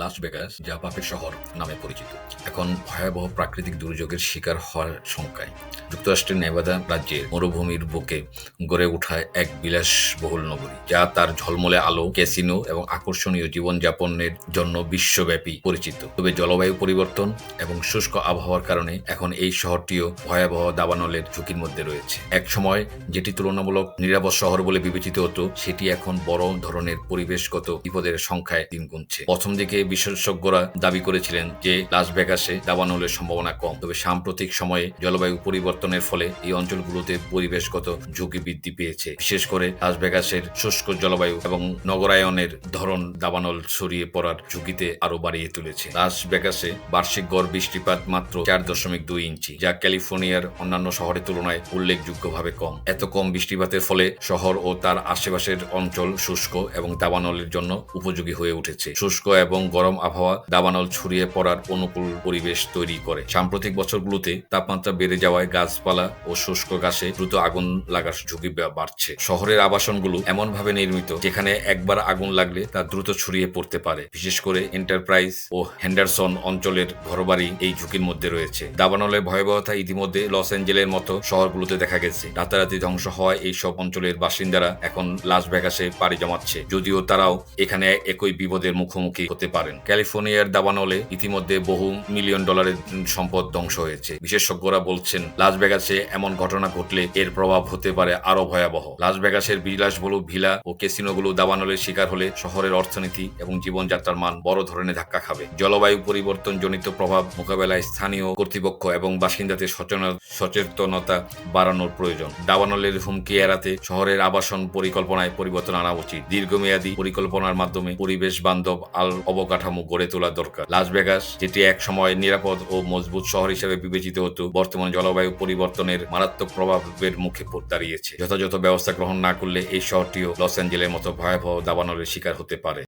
Las Vegas যা পাপের শহর নামে পরিচিত। এখন ভয়াবহ প্রাকৃতিক দুর্যোগের শিকার হওয়ার শঙ্কায়। যুক্তরাষ্ট্রের নেভাদা রাজ্যের মরুভূমির বুকে গড়ে ওঠা এক বিলাসবহুল নগরী, যা তার ঝলমলে আলো, ক্যাসিনো এবং আকর্ষণীয় জীবনযাপনের জন্য বিশ্বব্যাপী পরিচিত। তবে জলবায়ু পরিবর্তন এবং শুষ্ক আবহাওয়ার কারণে এখন এই শহরটিও ভয়াবহ দাবানলের ঝুঁকির মধ্যে রয়েছে। এক সময় যেটি তুলনামূলক নিরাপদ শহর বলে বিবেচিত হতো, সেটি এখন বড় ধরনের পরিবেশগত বিপদের সংখ্যায় দিন গুনছে। প্রথম দিকে বিশেষজ্ঞরা দাবি করেছিলেন যে লাস ভেগাসে দাবানলের সম্ভাবনা কম। তবে সাম্প্রতিক সময়ে জলবায়ু পরিবর্তনের ফলে এই অঞ্চলগুলোতে পরিবেশগত ঝুঁকি বৃদ্ধি পেয়েছে। বিশেষ করে লাস ভেগাসের শুষ্ক জলবায়ু এবং নগরায়নের ধরন দাবানল ছড়িয়ে পড়ার ঝুঁকিতে আরও বাড়িয়ে তুলেছে। লাস ভেগাসে বার্ষিক গড় বৃষ্টিপাত মাত্র চার দশমিক দুই ইঞ্চি, যা ক্যালিফোর্নিয়ার অন্যান্য শহরের তুলনায় উল্লেখযোগ্যভাবে কম। এত কম বৃষ্টিপাতের ফলে শহর ও তার আশেপাশের অঞ্চল শুষ্ক এবং দাবানলের জন্য উপযোগী হয়ে উঠেছে। শুষ্ক এবং গরম আবহাওয়া দাবানল ছড়িয়ে পড়ার অনুকূল পরিবেশ তৈরি করে। সাম্প্রতিক বছরগুলোতে তাপমাত্রা বেড়ে যাওয়ায় গাছপালা ও শুষ্ক ঘাসে দ্রুত আগুন লাগার ঝুঁকি বাড়ছে। শহরের আবাসনগুলো এমনভাবে নির্মিত যেখানে একবার আগুন লাগলে তা দ্রুত ছড়িয়ে পড়তে পারে। বিশেষ করে এন্টারপ্রাইজ ও হ্যান্ডারসন অঞ্চলের ঘরবাড়ি এই ঝুঁকির মধ্যে রয়েছে। দাবানলের ভয়াবহতা ইতিমধ্যে লস অ্যাঞ্জেলের মতো শহরগুলোতে দেখা গেছে। রাতারাতি ধ্বংস হওয়ায় এই সব অঞ্চলের বাসিন্দারা এখন লাস ভেগাসে পাড়ি জমাচ্ছে। যদিও তারাও এখানে একই বিপদের মুখোমুখি হতে পারেন ক্যালিফোর্নিয়ার দাবানলে ইতিমধ্যে বহু মিলিয়ন ডলারের সম্পদ ধ্বংস হয়েছে। বিশেষজ্ঞরা বলছেন, লাস ভেগাসে এমন ঘটনা ঘটলে এর প্রভাব হতে পারে আরও ভয়াবহ। লাস ভেগাসের বিলাসবহুল ভিলা ও ক্যাসিনোগুলো দাবানলের শিকার হলে শহরের অর্থনীতি এবং জীবনযাত্রার মান বড় ধরনের ধাক্কা খাবে। জলবায়ু পরিবর্তন জনিত প্রভাব মোকাবেলায় স্থানীয় কর্তৃপক্ষ এবং বাসিন্দাদের সচেতন- সচেতনতা বাড়ানোর প্রয়োজন। দাবানলের হুমকি এড়াতে শহরের আবাসন পরিকল্পনায় পরিবর্তন আনা উচিত। দীর্ঘমেয়াদী পরিকল্পনার মাধ্যমে পরিবেশ বান্ধব আল অবকাঠামো গড়ে তোলা দরকার। লাস ভেগাস যেটি এক সময় নিরাপদ ও মজবুত শহর হিসেবে বিবেচিত হতো, বর্তমান জলবায়ু পরিবর্তনের মারাত্মক প্রভাবের মুখে দাঁড়িয়েছে। যথাযথ ব্যবস্থা গ্রহণ না করলে এই শহরটিও লস অ্যাঞ্জেলের মতো ভয়াবহ দাবানলের শিকার হতে পারে।